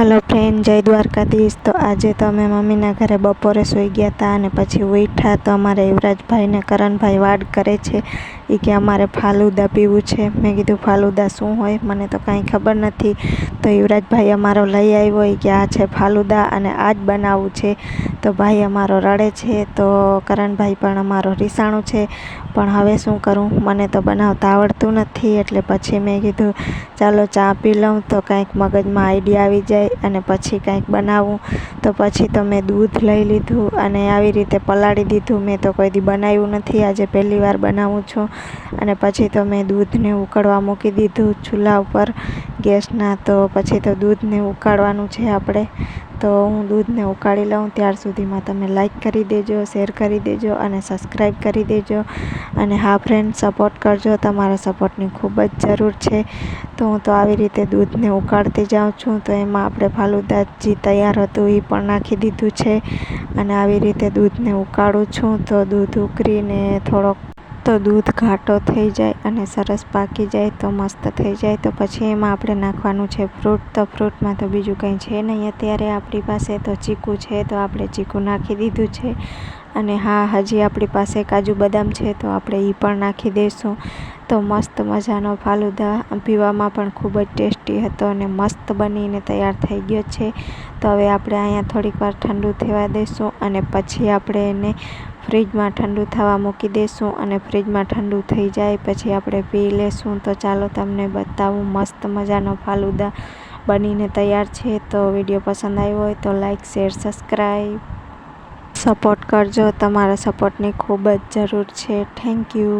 Hello friend જય દ્વારકાધીશ. તો આજે તો અમે મમ્મીના ઘરે બપોરે સૂઈ ગયા હતા અને પછી ઉઠ્યા તો અમારે યુવરાજભાઈ ને કરણભાઈ વાડ કરે છે. એ કે અમારે ફાલુદા પીવું છે. મેં કીધું, ફાલુદા શું હોય? મને તો કાંઈ ખબર નથી. તો યુવરાજભાઈ અમારો લઈ આવ્યો. એ કે, આ છે ફાલુદા અને આ જ બનાવવું છે. તો ભાઈ અમારો રડે છે, તો કરણભાઈ પણ અમારો રીસાણું છે. પણ હવે શું કરું? મને તો બનાવતા આવડતું નથી, એટલે પછી મેં કીધું, ચાલો ચા પી લઉં. તો કાંઈક મગજમાં આઈડિયા આવી જાય અને પછી કાંઈક બનાવું. તો પછી તો મેં દૂધ લઈ લીધું અને આવી રીતે પલાળી દીધું. મેં તો કોઈ દી બનાવ્યું નથી, આજે પહેલી વાર બનાવું છું. અને પછી તો મેં દૂધને ઉકળવા મૂકી દીધું ચૂલા ઉપર ગેસના, તો પછી તો દૂધને ઉકાળવાનું છે આપણે. તો હું દૂધને ઉકાળી લઉં ત્યાર સુધીમાં તમે લાઈક કરી દેજો શેર કરી દેજો અને સબસ્ક્રાઈબ કરી દેજો. અને હા ફ્રેન્ડ સપોર્ટ કરજો. તમારા સપોર્ટની ખૂબ જ જરૂર છે. તો હું તો આવી રીતે દૂધને ઉકાળતી જાઉં છું. તો એમાં આપણે ફાલુદા જે તૈયાર હતું એ પણ નાખી દીધું છે. અને આવી રીતે દૂધને ઉકાળું છું. તો દૂધ ઉકળીને થોડોક તો દૂધ ઘાટો થઈ જાય અને સરસ પાકી જાય તો મસ્ત થઈ જાય. તો પછી એમાં આપણે નાખવાનું છે ફ્રૂટ. તો ફ્રૂટમાં તો બીજું કંઈ છે નહીં. અત્યારે આપણી પાસે તો ચીકુ છે, તો આપણે ચીકુ નાખી દીધું છે. અને હા, હજી આપણી પાસે કાજુ બદામ છે, તો આપણે એ પણ નાખી દઈશું તો મસ્ત મજાનો ફાલુદા પીવામાં પણ ખૂબ જ ટેસ્ટી હતો અને મસ્ત બનીને તૈયાર થઈ ગયો છે. તો હવે આપણે અહીંયા થોડીક વાર ઠંડુ થવા દઈશું અને પછી આપણે એને ફ્રીજમાં ઠંડુ થવા મૂકી દઈશું અને ફ્રીજમાં ઠંડુ થઈ જાય પછી આપણે પી લેશું. તો ચાલો તમને બતાવું મસ્ત મજાનો ફાલુદા બનીને તૈયાર છે. તો વીડિયો પસંદ આવ્યો હોય તો લાઇક શેર, સબસ્ક્રાઈબ. સપોર્ટ કરજો. તમારા સપોર્ટની ખૂબ જ જરૂર છે. Thank you